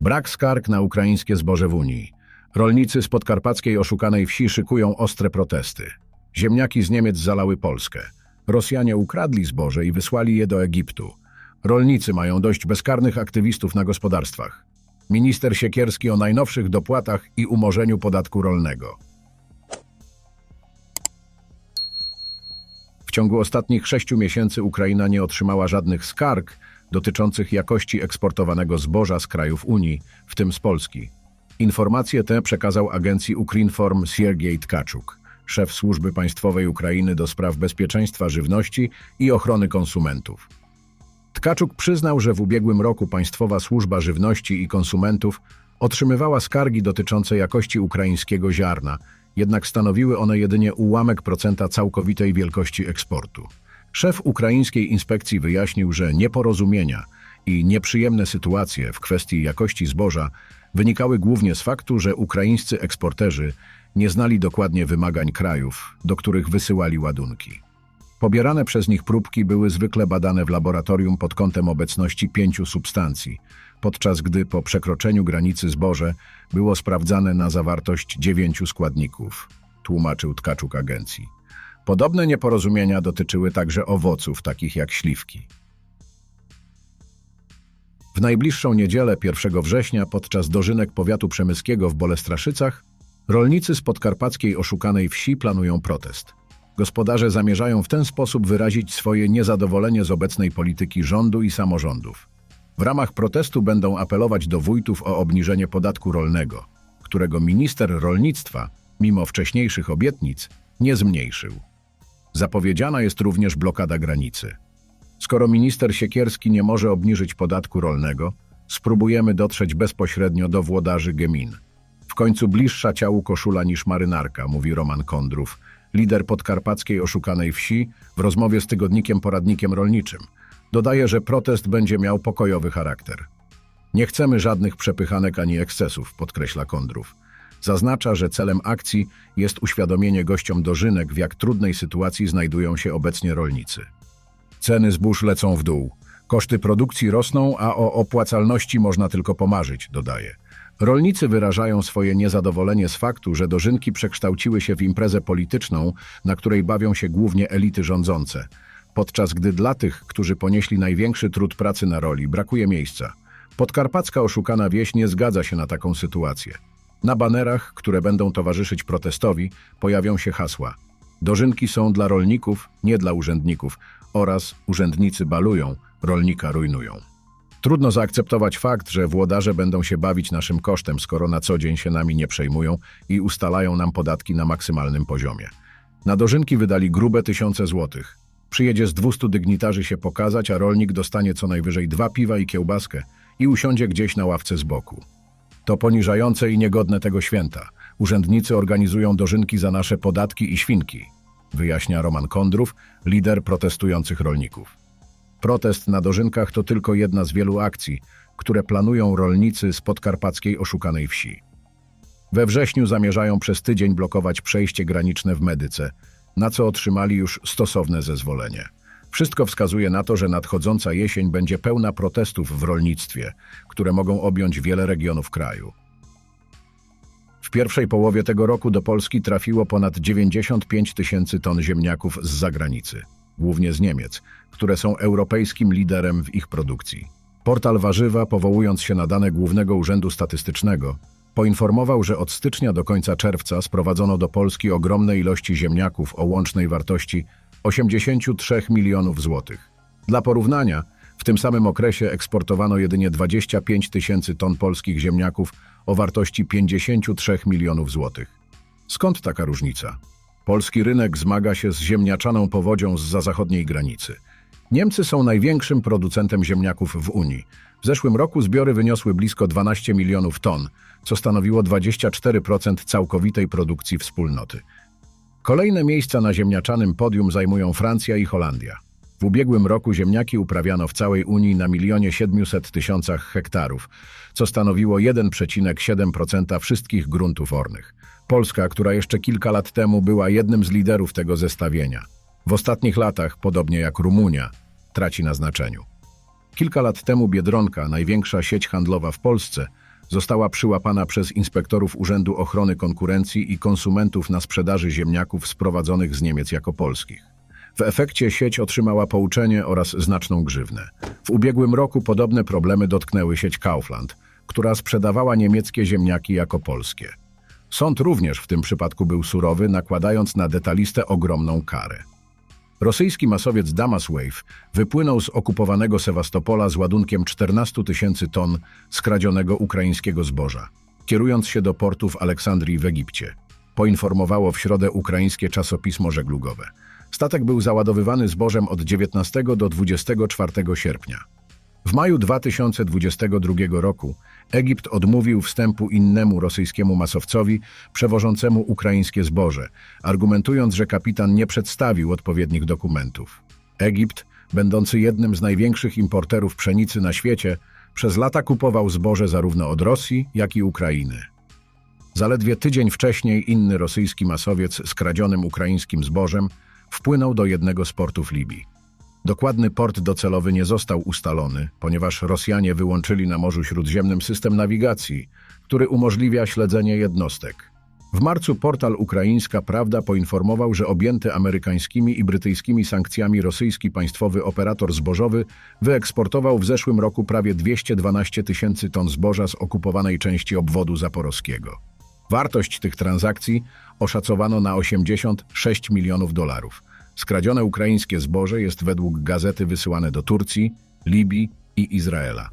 Brak skarg na ukraińskie zboże w Unii. Rolnicy z podkarpackiej oszukanej wsi szykują ostre protesty. Ziemniaki z Niemiec zalały Polskę. Rosjanie ukradli zboże i wysłali je do Egiptu. Rolnicy mają dość bezkarnych aktywistów na gospodarstwach. Minister Siekierski o najnowszych dopłatach i umorzeniu podatku rolnego. W ciągu ostatnich sześciu miesięcy Ukraina nie otrzymała żadnych skarg dotyczących jakości eksportowanego zboża z krajów Unii, w tym z Polski. Informacje te przekazał agencji Ukrinform Siergiej Tkaczuk, szef Służby Państwowej Ukrainy do spraw bezpieczeństwa żywności i ochrony konsumentów. Tkaczuk przyznał, że w ubiegłym roku Państwowa Służba Żywności i Konsumentów otrzymywała skargi dotyczące jakości ukraińskiego ziarna, jednak stanowiły one jedynie ułamek procenta całkowitej wielkości eksportu. Szef ukraińskiej inspekcji wyjaśnił, że nieporozumienia i nieprzyjemne sytuacje w kwestii jakości zboża wynikały głównie z faktu, że ukraińscy eksporterzy nie znali dokładnie wymagań krajów, do których wysyłali ładunki. Pobierane przez nich próbki były zwykle badane w laboratorium pod kątem obecności pięciu substancji, podczas gdy po przekroczeniu granicy zboże było sprawdzane na zawartość dziewięciu składników, tłumaczył Tkaczuk agencji. Podobne nieporozumienia dotyczyły także owoców, takich jak śliwki. W najbliższą niedzielę 1 września podczas dożynek powiatu przemyskiego w Bolestraszycach rolnicy z podkarpackiej oszukanej wsi planują protest. Gospodarze zamierzają w ten sposób wyrazić swoje niezadowolenie z obecnej polityki rządu i samorządów. W ramach protestu będą apelować do wójtów o obniżenie podatku rolnego, którego minister rolnictwa, mimo wcześniejszych obietnic, nie zmniejszył. Zapowiedziana jest również blokada granicy. Skoro minister Siekierski nie może obniżyć podatku rolnego, spróbujemy dotrzeć bezpośrednio do włodarzy Gemin. W końcu bliższa ciału koszula niż marynarka, mówi Roman Kondrów, lider podkarpackiej oszukanej wsi w rozmowie z tygodnikiem poradnikiem rolniczym. Dodaje, że protest będzie miał pokojowy charakter. Nie chcemy żadnych przepychanek ani ekscesów, podkreśla Kondrów. Zaznacza, że celem akcji jest uświadomienie gościom dożynek, w jak trudnej sytuacji znajdują się obecnie rolnicy. Ceny zbóż lecą w dół. Koszty produkcji rosną, a o opłacalności można tylko pomarzyć, dodaje. Rolnicy wyrażają swoje niezadowolenie z faktu, że dożynki przekształciły się w imprezę polityczną, na której bawią się głównie elity rządzące, podczas gdy dla tych, którzy ponieśli największy trud pracy na roli, brakuje miejsca. Podkarpacka oszukana wieś nie zgadza się na taką sytuację. Na banerach, które będą towarzyszyć protestowi, pojawią się hasła Dożynki są dla rolników, nie dla urzędników oraz urzędnicy balują, rolnika rujnują. Trudno zaakceptować fakt, że włodarze będą się bawić naszym kosztem, skoro na co dzień się nami nie przejmują i ustalają nam podatki na maksymalnym poziomie. Na dożynki wydali grube tysiące złotych. Przyjedzie z 200 dygnitarzy się pokazać, a rolnik dostanie co najwyżej dwa piwa i kiełbaskę i usiądzie gdzieś na ławce z boku. To poniżające i niegodne tego święta. Urzędnicy organizują dożynki za nasze podatki i świnki, wyjaśnia Roman Kondrów, lider protestujących rolników. Protest na dożynkach to tylko jedna z wielu akcji, które planują rolnicy z podkarpackiej oszukanej wsi. We wrześniu zamierzają przez tydzień blokować przejście graniczne w Medyce, na co otrzymali już stosowne zezwolenie. Wszystko wskazuje na to, że nadchodząca jesień będzie pełna protestów w rolnictwie, które mogą objąć wiele regionów kraju. W pierwszej połowie tego roku do Polski trafiło ponad 95 tysięcy ton ziemniaków z zagranicy, głównie z Niemiec, które są europejskim liderem w ich produkcji. Portal Warzywa, powołując się na dane Głównego Urzędu Statystycznego, poinformował, że od stycznia do końca czerwca sprowadzono do Polski ogromne ilości ziemniaków o łącznej wartości 83 milionów złotych. Dla porównania, w tym samym okresie eksportowano jedynie 25 tysięcy ton polskich ziemniaków o wartości 53 milionów złotych. Skąd taka różnica? Polski rynek zmaga się z ziemniaczaną powodzią z zachodniej granicy. Niemcy są największym producentem ziemniaków w Unii. W zeszłym roku zbiory wyniosły blisko 12 milionów ton, co stanowiło 24% całkowitej produkcji wspólnoty. Kolejne miejsca na ziemniaczanym podium zajmują Francja i Holandia. W ubiegłym roku ziemniaki uprawiano w całej Unii na milionie 700 tysiącach hektarów, co stanowiło 1,7% wszystkich gruntów ornych. Polska, która jeszcze kilka lat temu była jednym z liderów tego zestawienia, w ostatnich latach, podobnie jak Rumunia, traci na znaczeniu. Kilka lat temu Biedronka, największa sieć handlowa w Polsce, została przyłapana przez inspektorów Urzędu Ochrony Konkurencji i Konsumentów na sprzedaży ziemniaków sprowadzonych z Niemiec jako polskich. W efekcie sieć otrzymała pouczenie oraz znaczną grzywnę. W ubiegłym roku podobne problemy dotknęły sieć Kaufland, która sprzedawała niemieckie ziemniaki jako polskie. Sąd również w tym przypadku był surowy, nakładając na detalistę ogromną karę. Rosyjski masowiec Damas Wave wypłynął z okupowanego Sewastopola z ładunkiem 14 tysięcy ton skradzionego ukraińskiego zboża, kierując się do portu w Aleksandrii w Egipcie. Poinformowało w środę ukraińskie czasopismo żeglugowe. Statek był załadowywany zbożem od 19 do 24 sierpnia. W maju 2022 roku Egipt odmówił wstępu innemu rosyjskiemu masowcowi przewożącemu ukraińskie zboże, argumentując, że kapitan nie przedstawił odpowiednich dokumentów. Egipt, będący jednym z największych importerów pszenicy na świecie, przez lata kupował zboże zarówno od Rosji, jak i Ukrainy. Zaledwie tydzień wcześniej inny rosyjski masowiec z kradzionym ukraińskim zbożem wpłynął do jednego z portów Libii. Dokładny port docelowy nie został ustalony, ponieważ Rosjanie wyłączyli na Morzu Śródziemnym system nawigacji, który umożliwia śledzenie jednostek. W marcu portal Ukraińska Prawda poinformował, że objęty amerykańskimi i brytyjskimi sankcjami rosyjski państwowy operator zbożowy wyeksportował w zeszłym roku prawie 212 tysięcy ton zboża z okupowanej części obwodu zaporowskiego. Wartość tych transakcji oszacowano na 86 milionów dolarów. Skradzione ukraińskie zboże jest według gazety wysyłane do Turcji, Libii i Izraela.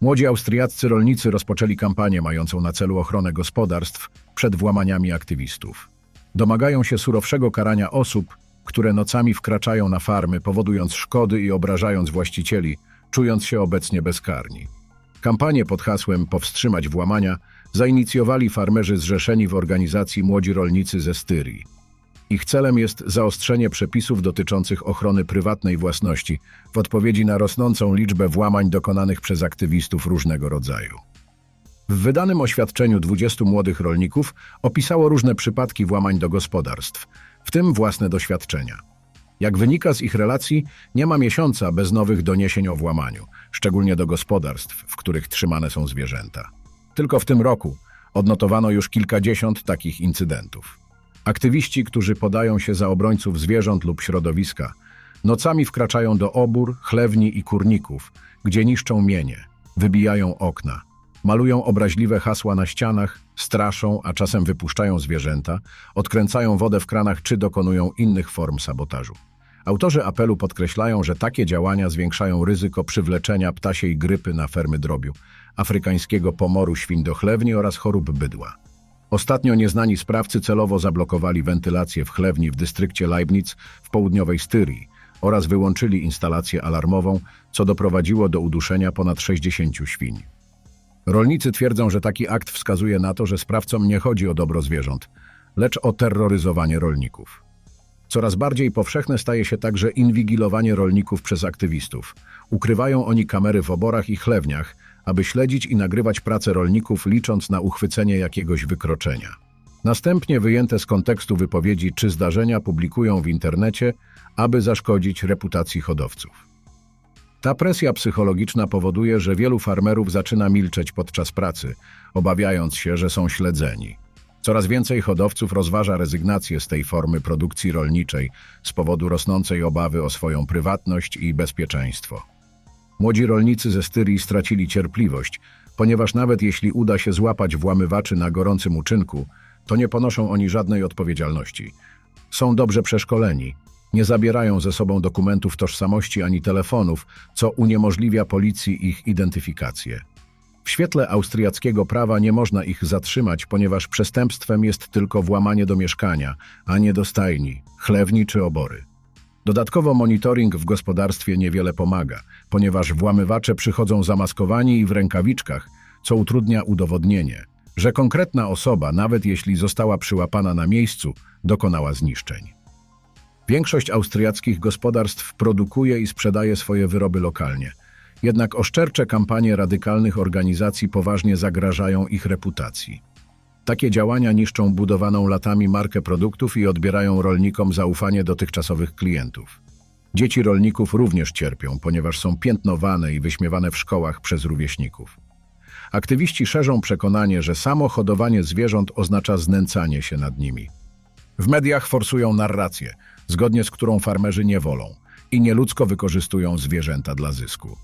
Młodzi austriaccy rolnicy rozpoczęli kampanię mającą na celu ochronę gospodarstw przed włamaniami aktywistów. Domagają się surowszego karania osób, które nocami wkraczają na farmy, powodując szkody i obrażając właścicieli, czując się obecnie bezkarni. Kampanię pod hasłem Powstrzymać włamania zainicjowali farmerzy zrzeszeni w organizacji Młodzi Rolnicy ze Styrii. Ich celem jest zaostrzenie przepisów dotyczących ochrony prywatnej własności w odpowiedzi na rosnącą liczbę włamań dokonanych przez aktywistów różnego rodzaju. W wydanym oświadczeniu 20 młodych rolników opisało różne przypadki włamań do gospodarstw, w tym własne doświadczenia. Jak wynika z ich relacji, nie ma miesiąca bez nowych doniesień o włamaniu, szczególnie do gospodarstw, w których trzymane są zwierzęta. Tylko w tym roku odnotowano już kilkadziesiąt takich incydentów. Aktywiści, którzy podają się za obrońców zwierząt lub środowiska, nocami wkraczają do obór, chlewni i kurników, gdzie niszczą mienie, wybijają okna, malują obraźliwe hasła na ścianach, straszą, a czasem wypuszczają zwierzęta, odkręcają wodę w kranach czy dokonują innych form sabotażu. Autorzy apelu podkreślają, że takie działania zwiększają ryzyko przywleczenia ptasiej grypy na fermy drobiu, afrykańskiego pomoru świń do chlewni oraz chorób bydła. Ostatnio nieznani sprawcy celowo zablokowali wentylację w chlewni w dystrykcie Leibniz w południowej Styrii oraz wyłączyli instalację alarmową, co doprowadziło do uduszenia ponad 60 świń. Rolnicy twierdzą, że taki akt wskazuje na to, że sprawcom nie chodzi o dobro zwierząt, lecz o terroryzowanie rolników. Coraz bardziej powszechne staje się także inwigilowanie rolników przez aktywistów. Ukrywają oni kamery w oborach i chlewniach, aby śledzić i nagrywać pracę rolników, licząc na uchwycenie jakiegoś wykroczenia. Następnie wyjęte z kontekstu wypowiedzi czy zdarzenia publikują w internecie, aby zaszkodzić reputacji hodowców. Ta presja psychologiczna powoduje, że wielu farmerów zaczyna milczeć podczas pracy, obawiając się, że są śledzeni. Coraz więcej hodowców rozważa rezygnację z tej formy produkcji rolniczej z powodu rosnącej obawy o swoją prywatność i bezpieczeństwo. Młodzi rolnicy ze Styrii stracili cierpliwość, ponieważ nawet jeśli uda się złapać włamywaczy na gorącym uczynku, to nie ponoszą oni żadnej odpowiedzialności. Są dobrze przeszkoleni, nie zabierają ze sobą dokumentów tożsamości ani telefonów, co uniemożliwia policji ich identyfikację. W świetle austriackiego prawa nie można ich zatrzymać, ponieważ przestępstwem jest tylko włamanie do mieszkania, a nie do stajni, chlewni czy obory. Dodatkowo monitoring w gospodarstwie niewiele pomaga, ponieważ włamywacze przychodzą zamaskowani i w rękawiczkach, co utrudnia udowodnienie, że konkretna osoba, nawet jeśli została przyłapana na miejscu, dokonała zniszczeń. Większość austriackich gospodarstw produkuje i sprzedaje swoje wyroby lokalnie. Jednak oszczercze kampanie radykalnych organizacji poważnie zagrażają ich reputacji. Takie działania niszczą budowaną latami markę produktów i odbierają rolnikom zaufanie dotychczasowych klientów. Dzieci rolników również cierpią, ponieważ są piętnowane i wyśmiewane w szkołach przez rówieśników. Aktywiści szerzą przekonanie, że samo hodowanie zwierząt oznacza znęcanie się nad nimi. W mediach forsują narrację, zgodnie z którą farmerzy nie wolą i nieludzko wykorzystują zwierzęta dla zysku.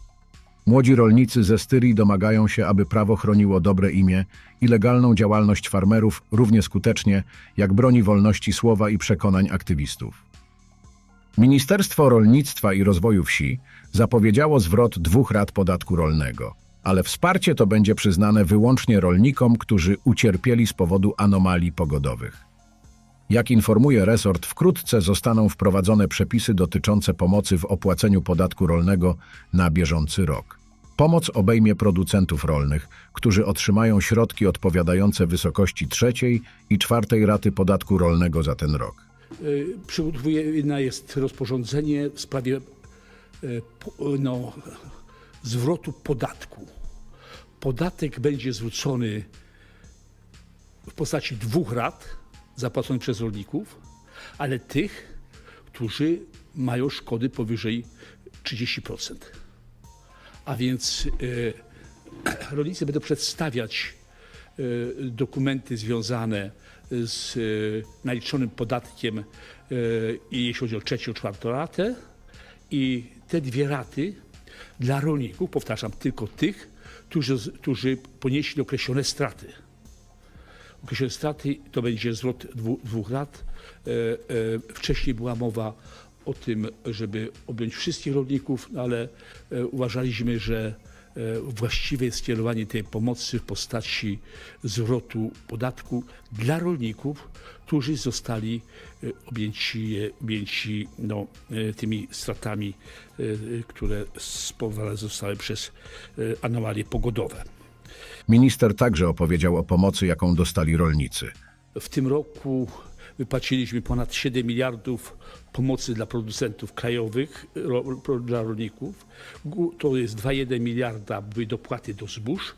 Młodzi rolnicy ze Styrii domagają się, aby prawo chroniło dobre imię i legalną działalność farmerów równie skutecznie, jak broni wolności słowa i przekonań aktywistów. Ministerstwo Rolnictwa i Rozwoju Wsi zapowiedziało zwrot dwóch rat podatku rolnego, ale wsparcie to będzie przyznane wyłącznie rolnikom, którzy ucierpieli z powodu anomalii pogodowych. Jak informuje resort, wkrótce zostaną wprowadzone przepisy dotyczące pomocy w opłaceniu podatku rolnego na bieżący rok. Pomoc obejmie producentów rolnych, którzy otrzymają środki odpowiadające wysokości trzeciej i czwartej raty podatku rolnego za ten rok. Y, Przygotowane jest rozporządzenie w sprawie y, no, zwrotu podatku. Podatek będzie zwrócony w postaci dwóch rat zapłaconych przez rolników, ale tych, którzy mają szkody powyżej 30%. A więc y, rolnicy będą przedstawiać y, dokumenty związane z y, naliczonym podatkiem, jeśli chodzi o trzecią, czwartą ratę. I te dwie raty dla rolników, powtarzam, tylko tych, którzy, którzy ponieśli określone straty. Określone straty to będzie zwrot dwu, dwóch lat. E, e, wcześniej była mowa o tym, żeby objąć wszystkich rolników, no ale e, uważaliśmy, że e, właściwe jest skierowanie tej pomocy w postaci zwrotu podatku dla rolników, którzy zostali e, objęci, objęci no, tymi stratami, które spowodowane zostały przez anomalie pogodowe. Minister także opowiedział o pomocy, jaką dostali rolnicy. W tym roku wypłaciliśmy ponad 7 miliardów pomocy dla producentów krajowych, ro, dla rolników. To jest 2,1 miliarda były dopłaty do zbóż.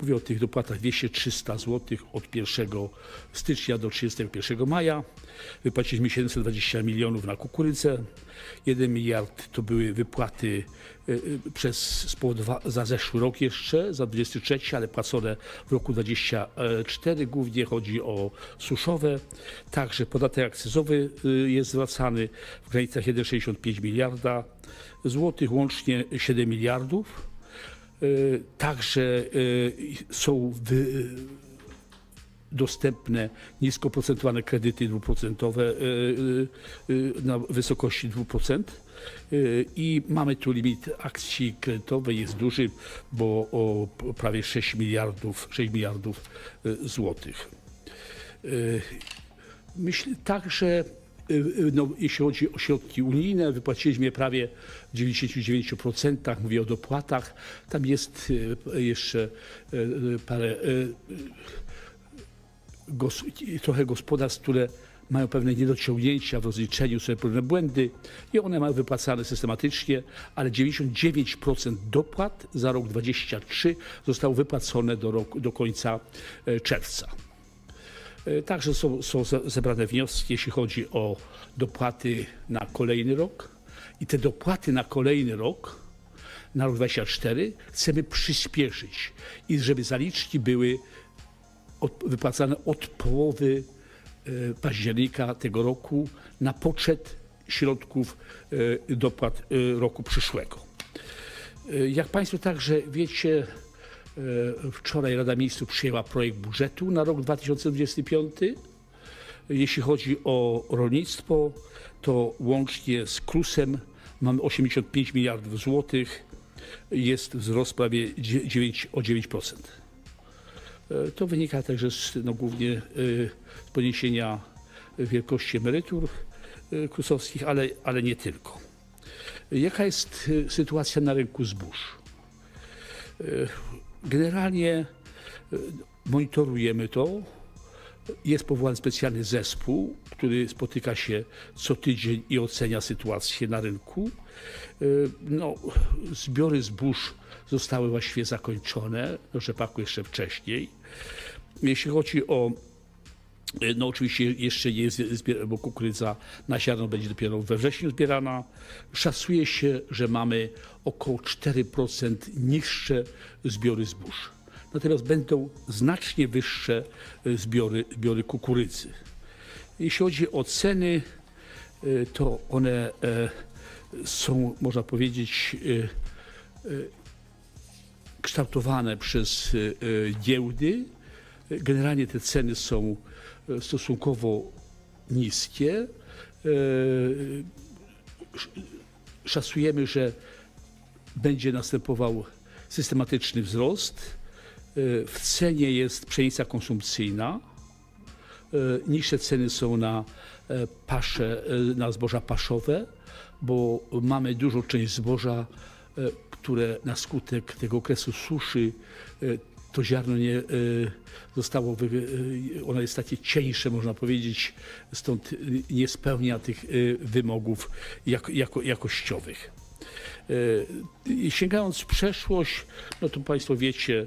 Mówię o tych dopłatach 200-300 zł od 1 stycznia do 31 maja. Wypłaciliśmy 720 milionów na kukurydzę. 1 miliard to były wypłaty y, y, przez za zeszły rok jeszcze, za 23, ale płacone w roku 24. Głównie chodzi o suszowe. Także podatek akcyzowy y, jest zwracany w granicach 1,65 miliarda złotych, łącznie 7 miliardów. Y, Także y, są wy, dostępne nisko oprocentowane kredyty dwuprocentowe y, na wysokości 2%. Y, I mamy tu limit akcji kredytowej, jest duży, bo o prawie 6 miliardów, 6 miliardów złotych. Myślę także, no, jeśli chodzi o środki unijne, wypłaciliśmy prawie w 99%, mówię o dopłatach. Tam jest y, jeszcze y, y, parę, y, y, trochę gospodarstw, które mają pewne niedociągnięcia w rozliczeniu, są pewne błędy i one mają wypłacane systematycznie, ale 99% dopłat za rok 2023 zostało wypłacone do, roku, do końca e, czerwca. E, Także są, są ze- zebrane wnioski, jeśli chodzi o dopłaty na kolejny rok. I te dopłaty na kolejny rok, na rok 2024, chcemy przyspieszyć i żeby zaliczki były od, wypłacane od połowy e, października tego roku na poczet środków e, dopłat roku przyszłego. Jak Państwo także wiecie, wczoraj Rada Ministrów przyjęła projekt budżetu na rok 2025. Jeśli chodzi o rolnictwo, to łącznie z KRUS-em mamy 85 miliardów złotych. Jest wzrost prawie 9, o 9%. E, To wynika także z, no, głównie e, z podniesienia wielkości emerytur e, krusowskich, ale, ale nie tylko. Jaka jest e, sytuacja na rynku zbóż? Generalnie e, monitorujemy to. Jest powołany specjalny zespół, który spotyka się co tydzień i ocenia sytuację na rynku. E, No, zbiory zbóż zostały właściwie zakończone, do rzepaku jeszcze wcześniej. Jeśli chodzi o no oczywiście jeszcze nie jest bo kukurydza na ziarno będzie dopiero we wrześniu zbierana. Szacuje się, że mamy około 4% niższe zbiory zbóż. natomiast będą znacznie wyższe e, zbiory, zbiory kukurydzy. Jeśli chodzi o ceny, e, to one e, są, można powiedzieć, e, e, kształtowane przez e, e, giełdy. Generalnie te ceny są e, stosunkowo niskie. E, sz- Szacujemy, że będzie następował systematyczny wzrost. E, W cenie jest pszenica konsumpcyjna. E, Niższe ceny są na e, pasze, e, na zboża paszowe, bo mamy dużą część zboża, e, które na skutek tego okresu suszy e, to ziarno nie e, zostało, e, ono jest takie cieńsze, można powiedzieć, stąd nie spełnia tych e, wymogów jak, jako, jakościowych. Sięgając w przeszłość, no to Państwo wiecie,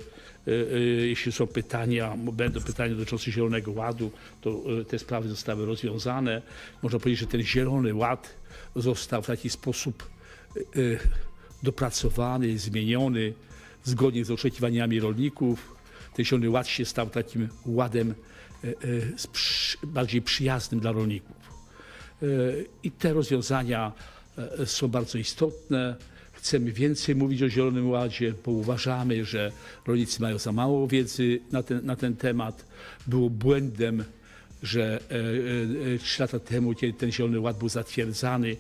jeśli są pytania, będą pytania dotyczące Zielonego Ładu, to te sprawy zostały rozwiązane. Można powiedzieć, że ten Zielony Ład został w taki sposób dopracowany, zmieniony zgodnie z oczekiwaniami rolników. Ten Zielony Ład się stał takim ładem e, e, bardziej przyjaznym dla rolników. E, I te rozwiązania są bardzo istotne. Chcemy więcej mówić o Zielonym Ładzie, bo uważamy, że rolnicy mają za mało wiedzy na ten, na ten temat. Było błędem, że trzy lata temu, kiedy ten Zielony Ład był zatwierdzany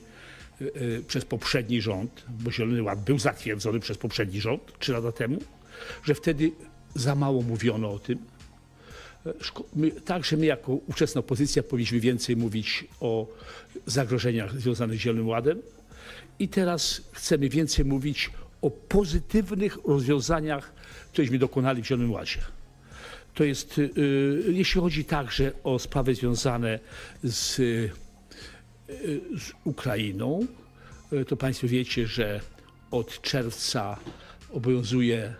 przez poprzedni rząd, bo Zielony Ład był zatwierdzony przez poprzedni rząd trzy lata temu, że wtedy za mało mówiono o tym. Szko- My, także my jako ówczesna opozycja powinniśmy więcej mówić o zagrożeniach związanych z Zielonym Ładem i teraz chcemy więcej mówić o pozytywnych rozwiązaniach, któreśmy dokonali w Zielonym Ładzie. To jest, y, jeśli chodzi także o sprawy związane z, y, z Ukrainą, y, to Państwo wiecie, że od czerwca obowiązuje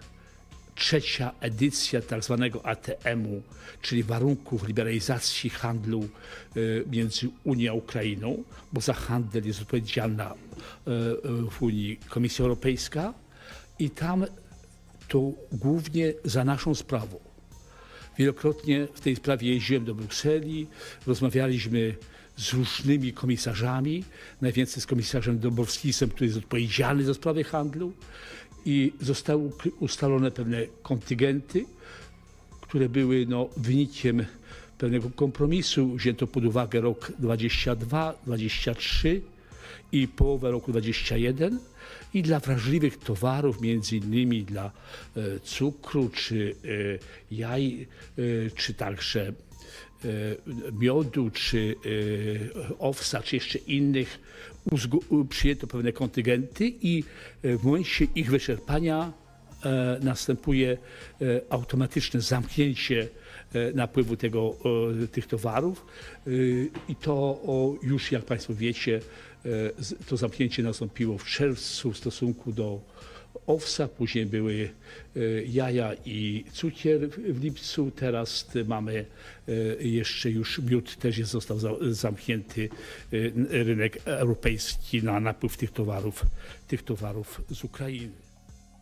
trzecia edycja tak zwanego ATM-u, czyli warunków liberalizacji handlu y, między Unią a Ukrainą, bo za handel jest odpowiedzialna y, y, w Unii Komisja Europejska i tam to głównie za naszą sprawą. Wielokrotnie w tej sprawie jeździłem do Brukseli, rozmawialiśmy z różnymi komisarzami, najwięcej z komisarzem Dąbrowskisem, który jest odpowiedzialny za sprawy handlu. I zostały ustalone pewne kontyngenty, które były no, wynikiem pewnego kompromisu. Wzięto pod uwagę rok 22, 23 i połowę roku 21 i dla wrażliwych towarów, między innymi dla e, cukru, czy e, jaj, e, czy także miodu, czy e, owsa, czy jeszcze innych, przyjęto pewne kontyngenty i e, w momencie ich wyczerpania e, następuje e, automatyczne zamknięcie e, napływu tego, e, tych towarów. E, i to już jak Państwo wiecie, e, to zamknięcie nastąpiło w czerwcu w stosunku do owsa, później były e, jaja i cukier w- lipcu, teraz mamy e, jeszcze już miód też jest, został za- zamknięty e, rynek europejski na napływ tych towarów, tych towarów z Ukrainy.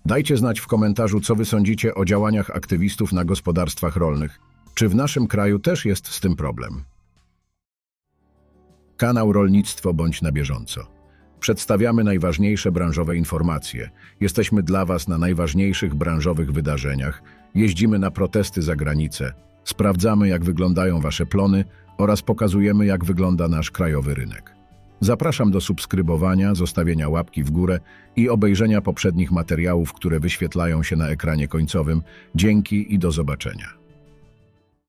Dajcie znać w komentarzu, co wy sądzicie o działaniach aktywistów na gospodarstwach rolnych. Czy w naszym kraju też jest z tym problem? Kanał Rolnictwo bądź na bieżąco. Przedstawiamy najważniejsze branżowe informacje. Jesteśmy dla Was na najważniejszych branżowych wydarzeniach. Jeździmy na protesty za granicę. Sprawdzamy, jak wyglądają Wasze plony oraz pokazujemy, jak wygląda nasz krajowy rynek. Zapraszam do subskrybowania, zostawienia łapki w górę i obejrzenia poprzednich materiałów, które wyświetlają się na ekranie końcowym. Dzięki i do zobaczenia.